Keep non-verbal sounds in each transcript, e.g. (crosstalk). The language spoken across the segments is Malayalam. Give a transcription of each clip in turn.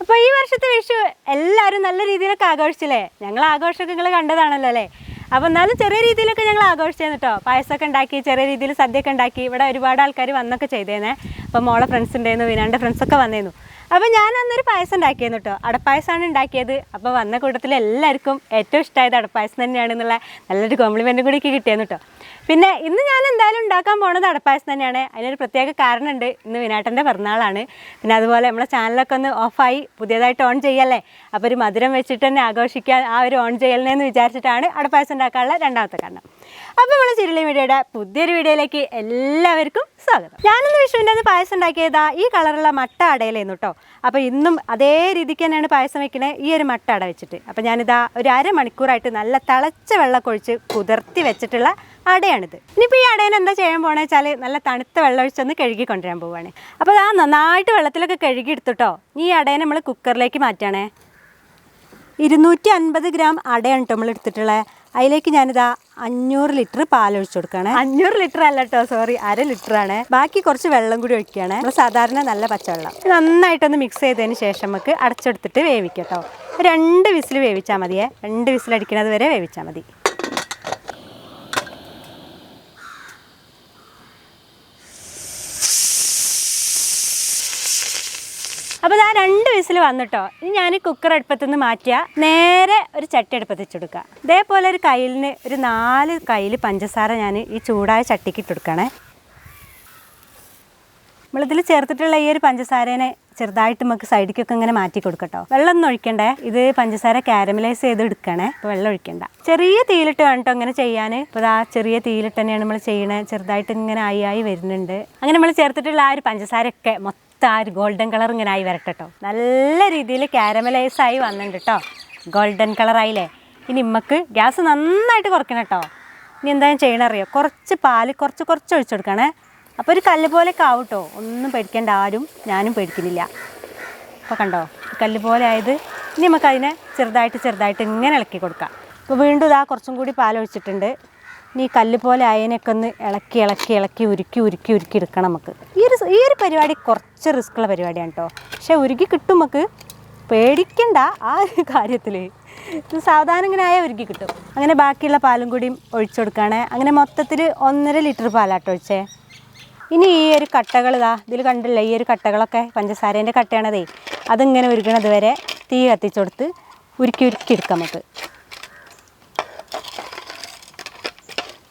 അപ്പോൾ ഈ വർഷത്തെ വിഷു എല്ലാവരും നല്ല രീതിയിലൊക്കെ ആഘോഷിച്ചില്ലേ? ഞങ്ങൾ ആഘോഷമൊക്കെ നിങ്ങൾ കണ്ടതാണല്ലോ അല്ലേ? അപ്പോൾ എന്നാലും ചെറിയ രീതിയിലൊക്കെ ഞങ്ങൾ ആഘോഷിച്ചേന്ന് കേട്ടോ പായസമൊക്കെ ഉണ്ടാക്കി ചെറിയ രീതിയിൽ സദ്യയൊക്കെ ഉണ്ടാക്കി ഇവിടെ ഒരുപാട് ആൾക്കാർ വന്നൊക്കെ ചെയ്തേനെ അപ്പോൾ മോളെ ഫ്രണ്ട്സ് ഉണ്ടായിരുന്നു വിനാന്റെ ഫ്രണ്ട്സൊക്കെ വന്നിരുന്നു അപ്പോൾ ഞാൻ അന്നൊരു പായസം ഉണ്ടാക്കിയെന്ന് കേട്ടോ അടപ്പായസമാണ് ഉണ്ടാക്കിയത്. അപ്പോൾ വന്ന കൂട്ടത്തിൽ എല്ലാവർക്കും ഏറ്റവും ഇഷ്ടമായത് അടപ്പായസം തന്നെയാണെന്നുള്ള നല്ലൊരു കോംപ്ലിമെന്റും കൂടി എനിക്ക് കിട്ടിയെന്ന് കേട്ടോ പിന്നെ ഇന്ന് ഞാൻ എന്തായാലും ഉണ്ടാക്കാൻ പോണത് അടപ്പായസം തന്നെയാണ്. അതിനൊരു പ്രത്യേക കാരണമുണ്ട്. ഇന്ന് വിനാട്ടന്റെ പിറന്നാളാണ്. പിന്നെ അതുപോലെ നമ്മളെ ചാനലൊക്കെ ഒന്ന് ഓഫായി പുതിയതായിട്ട് ഓൺ ചെയ്യല്ലേ? അപ്പോൾ ഒരു മധുരം വെച്ചിട്ട് തന്നെ ആഘോഷിക്കാൻ ആ ഒരു ഓൺ ചെയ്യലിനെന്ന് വിചാരിച്ചിട്ടാണ് അടപ്പായസം ഉണ്ടാക്കാനുള്ള രണ്ടാമത്തെ കാരണം. അപ്പോൾ നമ്മൾ ചിരുളി മീഡിയയുടെ പുതിയൊരു വീഡിയോയിലേക്ക് എല്ലാവർക്കും സ്വാഗതം. ഞാനിന്ന് വിഷുവിന്റെ അന്ന് പായസം ഉണ്ടാക്കിയതാ ഈ കളറുള്ള മട്ട അടയിലായിരുന്നു കേട്ടോ അപ്പോൾ ഇന്നും അതേ രീതിക്ക് തന്നെയാണ് പായസം വെക്കണേ ഈ ഒരു മട്ട അട വെച്ചിട്ട്. അപ്പോൾ ഞാനിതാ ഒരു അരമണിക്കൂറായിട്ട് നല്ല തിളച്ച വെള്ളമൊക്കെ ഒഴിച്ച് കുതിർത്തി വെച്ചിട്ടുള്ള അടയാണിത്. ഇനിയിപ്പോൾ ഈ അടേനെ എന്താ ചെയ്യാൻ പോകണമെന്ന് വെച്ചാൽ നല്ല തണുത്ത വെള്ളം ഒഴിച്ചൊന്ന് കഴുകി കൊണ്ടുവരാൻ പോവുകയാണ് അപ്പോൾ ആ നന്നായിട്ട് വെള്ളത്തിലൊക്കെ കഴുകി എടുത്തിട്ടോ ഈ അടയെ നമ്മൾ കുക്കറിലേക്ക് മാറ്റുകയാണേ ഇരുന്നൂറ്റി അൻപത് ഗ്രാം അടയാണ് കേട്ടോ നമ്മൾ എടുത്തിട്ടുള്ളത് അതിലേക്ക് ഞാനിതാ അഞ്ഞൂറ് ലിറ്റർ പാൽ ഒഴിച്ചു കൊടുക്കുകയാണ്. അഞ്ഞൂറ് ലിറ്റർ അല്ല കേട്ടോ സോറി അര ലിറ്റർ ആണ്. ബാക്കി കുറച്ച് വെള്ളം കൂടി ഒഴിക്കുകയാണ്. നമ്മൾ സാധാരണ നല്ല പച്ചവെള്ളം. നന്നായിട്ടൊന്ന് മിക്സ് ചെയ്തതിന് ശേഷം നമുക്ക് അടച്ചെടുത്തിട്ട് വേവിക്കാം കേട്ടോ രണ്ട് വിസിൽ വേവിച്ചാൽ മതിയേ. രണ്ട് വിസിൽ അടിക്കുന്നത് വരെ വേവിച്ചാൽ മതി അപ്പോൾ ആ രണ്ട് വിസിൽ വന്നിട്ടോ ഇനി ഞാൻ കുക്കർ അടുപ്പത്തു നിന്ന് മാറ്റിയാൽ നേരെ ഒരു ചട്ടി അടുപ്പത്ത് വെച്ചെടുക്കുക ഇതേപോലെ ഒരു കയ്യിലിന് ഒരു നാല് കയ്യിൽ പഞ്ചസാര ഞാൻ ഈ ചൂടായ ചട്ടിക്ക് ഇട്ടെടുക്കണേ നമ്മളിതിൽ ചേർത്തിട്ടുള്ള ഈ ഒരു പഞ്ചസാരേനെ ചെറുതായിട്ട് നമുക്ക് സൈഡിക്കൊക്കെ ഇങ്ങനെ മാറ്റി കൊടുക്കട്ടോ. വെള്ളം ഒന്നും ഒഴിക്കണ്ടേ? ഇത് പഞ്ചസാര കാരമലൈസ് ചെയ്ത് എടുക്കണേ അപ്പോൾ വെള്ളം ഒഴിക്കണ്ട. ചെറിയ തീയിലിട്ട് വേണ്ടോ അങ്ങനെ ചെയ്യാൻ ഇപ്പോൾ ആ ചെറിയ തീയിലിട്ട് തന്നെയാണ് നമ്മൾ ചെയ്യണേ. ചെറുതായിട്ട് ഇങ്ങനെ ആയി ആയി വരുന്നുണ്ട്. അങ്ങനെ നമ്മൾ ചേർത്തിട്ടുള്ള ആ ഒരു പഞ്ചസാരയൊക്കെ മൊത്തം ആ ഒരു ഗോൾഡൻ കളർ ഇങ്ങനെ ആയി വരട്ടെ കേട്ടോ നല്ല രീതിയിൽ കാരമലൈസ് ആയി വന്നിട്ടുണ്ട് കേട്ടോ ഗോൾഡൻ കളറായില്ലേ ഇനി ഇമ്മക്ക് ഗ്യാസ് നന്നായിട്ട് കുറയ്ക്കണം കേട്ടോ ഇനി എന്തായാലും ചെയ്യണം അറിയോ? കുറച്ച് പാൽ കുറച്ച് കുറച്ച് ഒഴിച്ചു കൊടുക്കണേ. അപ്പോൾ ഒരു കല്ല് പോലെയൊക്കെ ആവും കേട്ടോ ഒന്നും പേടിക്കേണ്ട ആരും ഞാനും പേടിക്കുന്നില്ല. അപ്പോൾ കണ്ടോ? കല്ല് പോലെ ആയത് ഇനി നമുക്ക് അതിനെ ചെറുതായിട്ട് ചെറുതായിട്ട് ഇങ്ങനെ ഇളക്കി കൊടുക്കാം. അപ്പോൾ വീണ്ടും ഇതാ കുറച്ചും കൂടി പാൽ ഒഴിച്ചിട്ടുണ്ട് ഈ കല്ല് പോലെ അയനൊക്കെ ഒന്ന് ഇളക്കി ഇളക്കി ഇളക്കി ഉരുക്കി ഉരുക്കി ഉരുക്കി എടുക്കണം നമുക്ക്. ഈ ഒരു ഈ ഒരു പരിപാടി കുറച്ച് റിസ്ക്കുള്ള പരിപാടിയാണ് കേട്ടോ പക്ഷേ ഉരുക്കി കിട്ടും നമുക്ക്. പേടിക്കണ്ട ആ ഒരു കാര്യത്തിൽ ഇത് സാവധാനം ഇങ്ങനെ ആയാൽ ഒരുക്കി കിട്ടും. അങ്ങനെ ബാക്കിയുള്ള പാലും കൂടിയും ഒഴിച്ചു കൊടുക്കുകയാണ് അങ്ങനെ മൊത്തത്തിൽ ഒന്നര ലിറ്റർ പാലാട്ടോ ഒഴിച്ചേ. ഇനി ഈ ഒരു കട്ടകൾ ഇതാ ഇതിൽ കണ്ടില്ല? ഈ ഒരു കട്ടകളൊക്കെ പഞ്ചസാരേന്റെ കട്ടയാണതേ. അതിങ്ങനെ ഉരുക്കണത് വരെ തീ കത്തിച്ചു കൊടുത്ത് ഉരുക്കി ഉരുക്കി എടുക്കാം നമുക്ക്.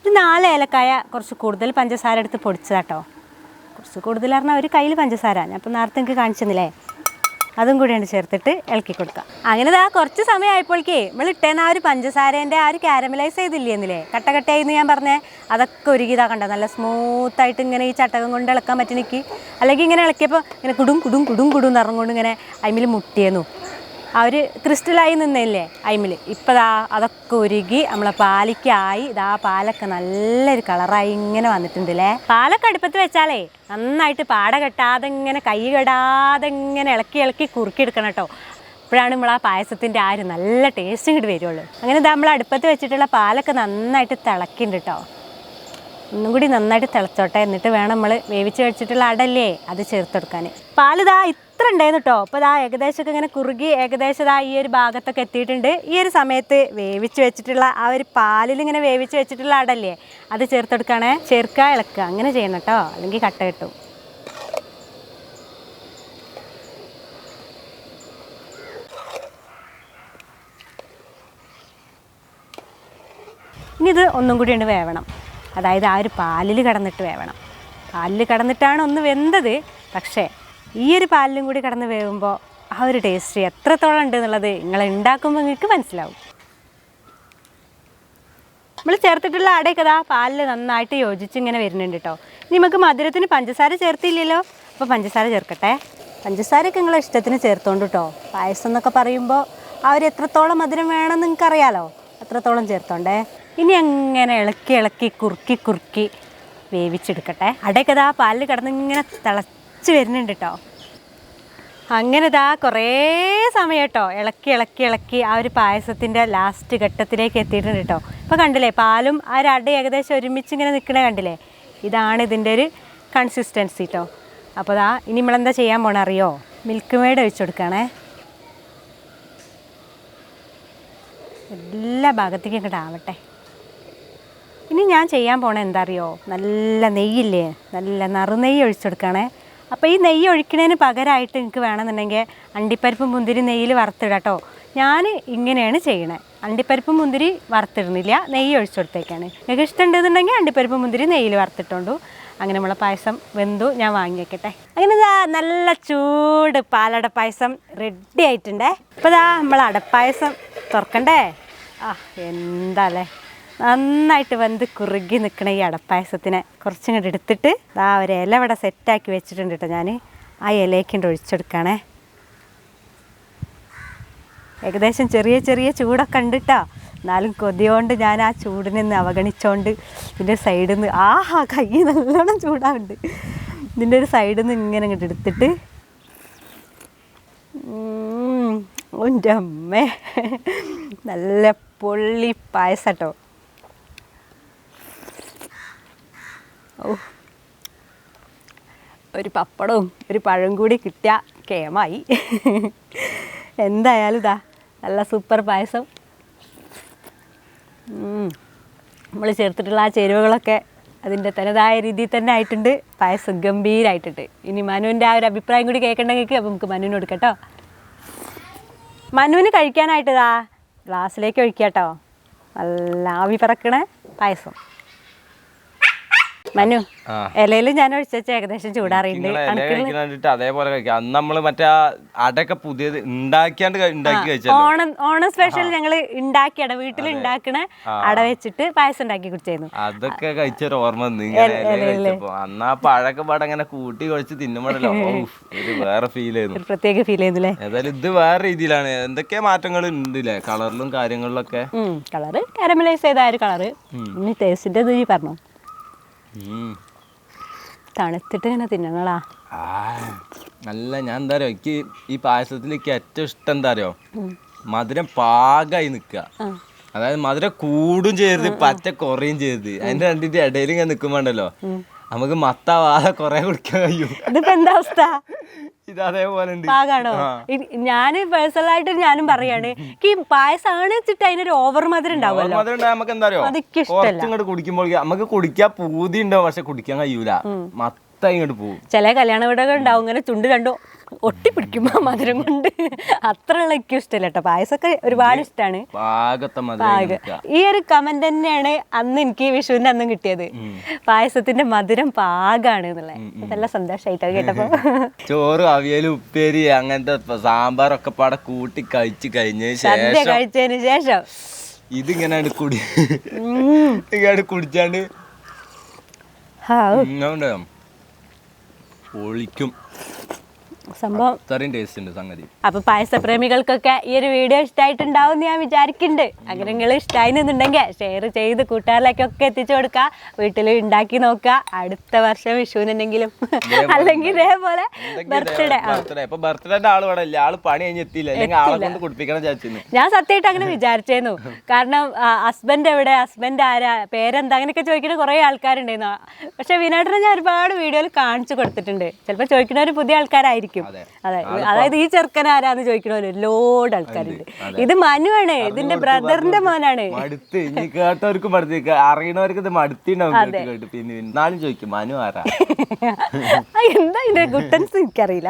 ഇത് നാല് ഏലക്കായ കുറച്ച് കൂടുതൽ പഞ്ചസാര എടുത്ത് പൊടിച്ചതാട്ടോ. കുറച്ച് കൂടുതൽ പറഞ്ഞാൽ ഒരു കയ്യിൽ പഞ്ചസാര. ഞാൻ അപ്പോൾ നേരത്തെ എനിക്ക് കാണിച്ചെന്നില്ലേ? അതും കൂടിയാണ് ചേർത്തിട്ട് ഇളക്കി കൊടുക്കാം. അങ്ങനെ ഇതാ കുറച്ച് സമയമായപ്പോഴേക്കേ നമ്മൾ ഇട്ടേന്ന ആ ഒരു പഞ്ചസാരേന്റെ ആ ഒരു കാരമലൈസ് ചെയ്തില്ലേ എന്നില്ലേ? കട്ട എന്ന് ഞാൻ പറഞ്ഞേ. അതൊക്കെ ഒരുക്കി കണ്ട? നല്ല സ്മൂത്തായിട്ട് ഇങ്ങനെ ഈ ചട്ടകം കൊണ്ട് ഇളക്കാൻ പറ്റി എനിക്ക് അല്ലെങ്കിൽ ഇങ്ങനെ ഇളക്കിയപ്പോൾ ഇങ്ങനെ കുടും കുടും കുടും കുടും കൊണ്ട് ഇങ്ങനെ അതിമിൽ മുട്ടിയെന്നു. ഒരു ക്രിസ്റ്റലായി നിന്നില്ലേ അയിമിൽ ഇപ്പം ദാ അതൊക്കെ ഉരുകി നമ്മളെ പാലിക്കായി ഇതാ പാലൊക്കെ നല്ലൊരു കളറായി ഇങ്ങനെ വന്നിട്ടുണ്ട് അല്ലേ പാലൊക്കെ അടുപ്പത്ത് വെച്ചാലേ നന്നായിട്ട് പാട കെട്ടാതെ ഇങ്ങനെ കൈ കെടാതെ ഇങ്ങനെ ഇളക്കി ഇളക്കി കുറുക്കി എടുക്കണം കേട്ടോ അപ്പോഴാണ് നമ്മൾ ആ പായസത്തിന്റെ ആ ഒരു നല്ല ടേസ്റ്റ് ഇങ്ങോട്ട് വരുള്ളൂ. അങ്ങനെ നമ്മൾ അടുപ്പത്ത് വെച്ചിട്ടുള്ള പാലൊക്കെ നന്നായിട്ട് തിളക്കിണ്ട് കേട്ടോ ഒന്നും കൂടി നന്നായിട്ട് തിളച്ചോട്ടെ. എന്നിട്ട് വേണം നമ്മൾ വേവിച്ച് വെച്ചിട്ടുള്ള അടല്ലേ അത് ചേർത്ത് കൊടുക്കാൻ പാലിതാ ഇത്ര ഉണ്ടായിരുന്നു കേട്ടോ അപ്പോൾ ഇതാ ഏകദേശമൊക്കെ ഇങ്ങനെ കുറുകി ഏകദേശം ഇതാ ഈ ഒരു ഭാഗത്തൊക്കെ എത്തിയിട്ടുണ്ട്. ഈ ഒരു സമയത്ത് വേവിച്ച് വെച്ചിട്ടുള്ള ആ ഒരു പാലിൽ ഇങ്ങനെ വേവിച്ച് വെച്ചിട്ടുള്ള അടല്ലേ അത് ചേർത്ത് ചേർത്തെടുക്കുകയാണേ ചേർക്കുക ഇളക്കുക അങ്ങനെ ചെയ്യണം കേട്ടോ അല്ലെങ്കിൽ കട്ട കിട്ടും. ഇനി ഇത് ഒന്നും കൂടി ഉണ്ട് വേവണം. അതായത് ആ ഒരു പാലിൽ കടന്നിട്ട് വേവണം. പാലിൽ കടന്നിട്ടാണ് ഒന്ന് വെന്തത്. പക്ഷേ ഈ ഒരു പാലിലും കൂടി കടന്ന് വേവുമ്പോൾ ആ ഒരു ടേസ്റ്റ് എത്രത്തോളം ഉണ്ട് എന്നുള്ളത് നിങ്ങൾ ഉണ്ടാക്കുമ്പോൾ നിങ്ങൾക്ക് മനസ്സിലാവും. നമ്മൾ ചേർത്തിട്ടുള്ള അടയൊക്കെ അതാ പാലിൽ നന്നായിട്ട് യോജിച്ച് ഇങ്ങനെ വരുന്നുണ്ട് കേട്ടോ ഇനി നമുക്ക് മധുരത്തിന് പഞ്ചസാര ചേർത്തില്ലല്ലോ? അപ്പോൾ പഞ്ചസാര ചേർക്കട്ടെ. പഞ്ചസാരയൊക്കെ നിങ്ങൾ ഇഷ്ടത്തിന് ചേർത്തോണ്ട് കേട്ടോ പായസം എന്നൊക്കെ പറയുമ്പോൾ ആ ഒരു എത്രത്തോളം മധുരം വേണമെന്ന് നിങ്ങൾക്കറിയാലോ? അത്രത്തോളം ചേർത്തോണ്ടേ? ഇനി അങ്ങനെ ഇളക്കി ഇളക്കി കുറുക്കി കുറുക്കി വേവിച്ചെടുക്കട്ടെ? അടയൊക്കെ ഇതാ പാലിൽ കിടന്ന് ഇങ്ങനെ തിളച്ച് വരുന്നുണ്ട് കേട്ടോ അങ്ങനെ ഇതാ കുറേ സമയം കേട്ടോ ഇളക്കി ഇളക്കി ഇളക്കി ആ ഒരു പായസത്തിന്റെ ലാസ്റ്റ് ഘട്ടത്തിലേക്ക് എത്തിയിട്ടുണ്ട് കേട്ടോ ഇപ്പോൾ കണ്ടില്ലേ പാലും ആ ഒരു അട ഏകദേശം ഒരുമിച്ച് ഇങ്ങനെ നിൽക്കണേ കണ്ടില്ലേ? ഇതാണ് ഇതിന്റെ ഒരു കൺസിസ്റ്റൻസി കേട്ടോ അപ്പോൾ ഇതാ ഇനി നമ്മളെന്താ ചെയ്യാൻ പോണേ അറിയോ? മിൽക്ക് മേഡ് ഒഴിച്ചു കൊടുക്കണേ. എല്ലാ ഭാഗത്തേക്കും ഇങ്ങോട്ടാവട്ടെ ഇനി ഞാൻ ചെയ്യാൻ പോണേ എന്താ അറിയോ നല്ല നെയ്യില്ലേ? നല്ല നറുനെയ്യ് ഒഴിച്ചെടുക്കണേ. അപ്പോൾ ഈ നെയ്യ് ഒഴിക്കണതിന് പകരമായിട്ട് എനിക്ക് വേണമെന്നുണ്ടെങ്കിൽ അണ്ടിപ്പരിപ്പും മുന്തിരി നെയ്യിൽ വറുത്തിടട്ടോ. ഞാൻ ഇങ്ങനെയാണ് ചെയ്യണേ. അണ്ടിപ്പരിപ്പും മുന്തിരി വറുത്തിടുന്നില്ല നെയ്യ് ഒഴിച്ചെടുത്തേക്കാണ്. നിങ്ങൾക്ക് ഇഷ്ടമുണ്ടെന്നുണ്ടെങ്കിൽ അണ്ടിപ്പരിപ്പും മുന്തിരി നെയ്യിൽ വറുത്തിട്ടുണ്ടു. അങ്ങനെ നമ്മളെ പായസം വെന്തു ഞാൻ വാങ്ങി വെക്കട്ടെ അങ്ങനെ ഇതാ നല്ല ചൂട് പാലട പായസം റെഡി ആയിട്ടുണ്ടേ. അപ്പോൾ ഇതാ നമ്മൾ അടപ്പായസം തുറക്കണ്ടേ? ആ എന്താല്ലേ നന്നായിട്ട് വെന്ത് കുറുകി നിൽക്കണ ഈ അടപ്പായസത്തിനെ കൂടി എടുത്തിട്ട് ആ ഒരു ഇല ഇവിടെ സെറ്റാക്കി വെച്ചിട്ടുണ്ട് കേട്ടോ ഞാൻ ആ ഇലയ്ക്കുണ്ട് ഒഴിച്ചെടുക്കണേ ഏകദേശം ചെറിയ ചെറിയ ചൂടൊക്കെ ഉണ്ട് കേട്ടോ എന്നാലും കൊതിയോണ്ട് ഞാൻ ആ ചൂടിനെ നിന്ന് അവഗണിച്ചോണ്ട് ഇതിന്റെ സൈഡിൽ നിന്ന് ആഹാ കൈ നല്ലോണം ചൂടാവുണ്ട് ഇതിന്റെ ഒരു സൈഡിൽ നിന്ന് ഇങ്ങനെ ഇങ്ങോട്ട് എടുത്തിട്ട് ഉം, എന്റെ അമ്മേ നല്ല പൊള്ളി പായസം കേട്ടോ ഓ ഒരു പപ്പടവും ഒരു പഴം കൂടി കിട്ടിയ കേമായി. എന്തായാലും ഇതാ നല്ല സൂപ്പർ പായസം. നമ്മൾ ചേർത്തിട്ടുള്ള ആ ചേരുവകളൊക്കെ അതിന്റെ തനതായ രീതിയിൽ തന്നെ ആയിട്ടുണ്ട്. പായസം ഗംഭീരമായിട്ടുണ്ട് ഇനി മനുവിന്റെ ആ ഒരു അഭിപ്രായം കൂടി കേൾക്കണ്ടെങ്കിൽ അപ്പം നമുക്ക് മനുവിന് കൊടുക്കട്ടോ. മനുവിന് കഴിക്കാനായിട്ടതാ ഗ്ലാസ്സിലേക്ക് ഒഴിക്കാട്ടോ. കേട്ടോ നല്ല ആവി പറക്കണ പായസം. മനു. ഇലയിൽ ഞാൻ ഒഴിച്ച ഏകദേശം ചൂടാറിയിട്ട് അതേപോലെ കഴിക്കാം. നമ്മൾ മറ്റേ അടയൊക്കെ പുതിയത് ഉണ്ടാക്കിയാണ്ട് ഉണ്ടാക്കി ഓണം ഓണം സ്പെഷ്യൽ ഞങ്ങൾ ഉണ്ടാക്കിയട വീട്ടിൽ ഉണ്ടാക്കണ അട വെച്ചിട്ട് പായസം ഉണ്ടാക്കി കുടിച്ചായിരുന്നു അതൊക്കെ കഴിച്ചൊരു ഓർമ്മ അന്ന് പഴക്കെ പാടെ അങ്ങനെ കൂട്ടി കഴിച്ച് തിന്നുമ്പോഴല്ലോ. (laughs) വേറെ ഫീൽ ഒരു പ്രത്യേക ഫീൽ ചെയ്യുന്നില്ലേ ഏതായാലും ഇത് വേറെ രീതിയിലാണ്. എന്തൊക്കെ മാറ്റങ്ങൾ ഉണ്ടല്ലേ കളറിലും കാര്യങ്ങളിലൊക്കെ? കളറ് കാരമലൈസ് ചെയ്ത ആ ഒരു കളറ് ഇനി ടേസ്റ്റിന്റെ ഇത് പറഞ്ഞു. തണുത്തിട്ട് ഇങ്ങനെ തിന്നങ്ങളാ ആ, നല്ല ഞാൻ എന്താ അറിയോ എനിക്ക് ഈ പായസത്തിൽ എനിക്ക് ഏറ്റവും ഇഷ്ടം എന്താ അറിയോ? മധുരം പാകമായി നിൽക്കുക അതായത് മധുരം കൂടും ചെയ്യരുത് പച്ച കുറയും ചെയ്യരുത്. അതിന്റെ രണ്ടിന്റെ ഇടയിൽ ഇങ്ങനെ നിൽക്കുമ്പോണ്ടല്ലോ നമുക്ക് മത്താവാതെ കുറെ കുടിക്കാൻ കഴിയും. ഇതിപ്പോ എന്താ അവസ്ഥ? ഇത് അതേപോലെ ഉണ്ട് പാകാണോ ഞാൻ പേഴ്സണലായിട്ട് ഞാനും പറയാണ് ഈ പായസമാണ് വെച്ചിട്ട് അതിനൊരു ഓവർ മധുരം ഉണ്ടാവുമല്ലോ മധുരം ഉണ്ടായാൽ നമുക്ക് എന്താ അറിയോ. കുടിക്കുമ്പോൾ നമുക്ക് കുടിക്കാൻ പൂതി ഉണ്ടാവും പക്ഷെ കുടിക്കാൻ കഴിയൂല. മത്ത ഇങ്ങോട്ട് പോകും ചില കല്യാണ വീടുകൾ ഉണ്ടാവും ഇങ്ങനെ ചുണ്ട് കണ്ടു ഒട്ടിപ്പിടിക്കും മധുരം കൊണ്ട്. അത്ര എനിക്ക് ഇഷ്ടമല്ല കേട്ടോ. പായസമൊക്കെ ഒരുപാട് ഇഷ്ടമാണ് ഈ ഒരു കമന്റ് തന്നെയാണ് അന്ന് എനിക്ക് വിഷുവിന്റെ അന്നും കിട്ടിയത്. പായസത്തിന്റെ മധുരം പാകാണ് എന്നുള്ളത്. നല്ല സന്തോഷമായിട്ടാണ് കേട്ടപ്പോ. (laughs) ചോറ് അവിയലും ഉപ്പേരി അങ്ങനത്തെ സാമ്പാറൊക്കെ പാടെ കൂട്ടി കഴിച്ചു കഴിഞ്ഞ ശേഷം കഴിച്ചതിന് ശേഷം. ഇതിങ്ങനെ കുടി ഇങ്ങനെ കുടിച്ചാണ്ട് ഹാവ്. പൊളിക്കും സംഭവം അത്രയും ടേസ്റ്റ് ഉണ്ട് സംഗതി. അപ്പൊ പായസപ്രേമികൾക്കൊക്കെ ഈ ഒരു വീഡിയോ ഇഷ്ടമായിട്ടുണ്ടാവും എന്ന് ഞാൻ വിചാരിക്കുന്നുണ്ട് അങ്ങനെ നിങ്ങൾ ഇഷ്ടമായിരുന്നുണ്ടെങ്കിൽ ഷെയർ ചെയ്ത് കൂട്ടുകാരിലേക്കൊക്കെ എത്തിച്ചു കൊടുക്കുക. വീട്ടിൽ ഉണ്ടാക്കി നോക്കുക. അടുത്ത വർഷം വിഷുവിനുണ്ടെങ്കിലും (laughs) അല്ലെങ്കിൽ ഇതേപോലെ. ബർത്ത്ഡേ ബർത്ത്ഡേന്റെ ആൾ ആൾ പണി കഴിഞ്ഞ് എത്തിയില്ല. ഞാൻ സത്യമായിട്ട് അങ്ങനെ വിചാരിച്ചേന്നു. കാരണം ഹസ്ബൻഡ് എവിടെ? ഹസ്ബൻഡ് ആരാ? പേരെന്താ? അങ്ങനെയൊക്കെ ചോദിക്കുന്ന കുറെ ആൾക്കാരുണ്ടായിരുന്നു. പക്ഷെ വിനാട്ടിനെ ഞാൻ ഒരുപാട് വീഡിയോയിൽ കാണിച്ചു കൊടുത്തിട്ടുണ്ട്. ചിലപ്പോൾ ചോദിക്കുന്നവർ പുതിയ ആൾക്കാരായിരിക്കും. അതെ. അതെ. അതായത് ഈ ചെറുക്കൻ ആരാന്ന് ചോദിക്കണവര് ഒരുപാട് ആൾക്കാരുണ്ട്. ഇത് മനുവാണ്. ഇതിന്റെ ബ്രദറിന്റെ മോനാണ്. മടുത്ത്. ഇനി കേട്ടവർക്കും മടുത്ത്. അറിയണവർക്ക് ഇത് മടുത്തിണ്ടാവും പിന്നെ എന്നാലും ചോദിക്കും മനു ആരാ? എന്താ ഇതിന്റെ ഗുട്ടൻസ് എനിക്കറിയില്ല.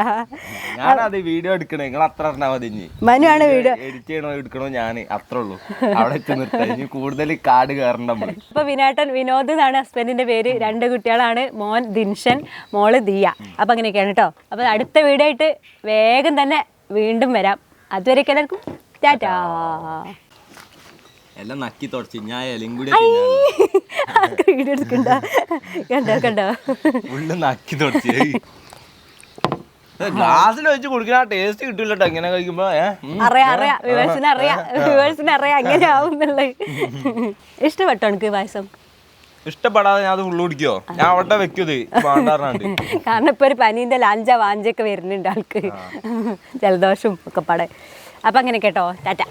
ഞാനത് വീഡിയോ എടുക്കണേ. നിങ്ങൾ അത്ര അറിഞ്ഞാൽ മതി ഇനി. മനുവാണ് വീഡിയോ എഡിറ്റ് ചെയ്യണോ എടുക്കണോ ഞാൻ അത്ര ഉള്ളൂ. അവിടെ എത്തി നിർത്താം. ഇനി കൂടുതൽ കാട് കയറണ്ട നമ്മൾ. ഇപ്പൊ വിനാട്ടൻ വിനോദ് എന്നാണ് ഹസ്ബൻഡിന്റെ പേര്. രണ്ട് കുട്ടികളാണ്. മോൻ ദിൻഷൻ മോൾ ദിയ. അപ്പൊ അങ്ങനെയൊക്കെയാണ് കേട്ടോ. അപ്പൊ അടുത്ത വീഡിയോ ആയിട്ട് വേഗം തന്നെ വീണ്ടും വരാം. അതുവരെയൊക്കെ എല്ലാവർക്കും. ടാറ്റാ. എല്ലാം നക്കി തുടച്ച്. ഞാൻ എലും കൂടി വീഡിയോ എടുക്കണ്ട. കണ്ടോ കണ്ടോ. ഉള്ളു നക്കി തുടച്ച്. ഗ്ലാസ്സിൽ വെച്ച് കുടിക്കുന്ന ടേസ്റ്റ് കിട്ടില്ല കേട്ടോ ഇങ്ങനെ കഴിക്കുമ്പോ. അറിയാം അറിയാം. വിവേഴ്സിന് അറിയാം. വിവേഴ്സിന് അറിയാം. ഇഷ്ടപ്പെട്ടോ എനിക്ക് പായസം? ഇഷ്ടപ്പെടാതെ ഞാൻ അത് ഉള്ളു കുടിക്കോ? ഞാൻ അവിടെ വെക്കുന്നത് വേണ്ടാറുണ്ട് (laughs) കാരണം ഇപ്പൊ ഒരു പനീന്റെ ലാഞ്ച വാഞ്ചൊക്കെ വരുന്നുണ്ട് ആൾക്ക്. ജലദോഷവും ഒക്കെ പാടെ. അപ്പൊ അങ്ങനെ കേട്ടോ. ടാറ്റ.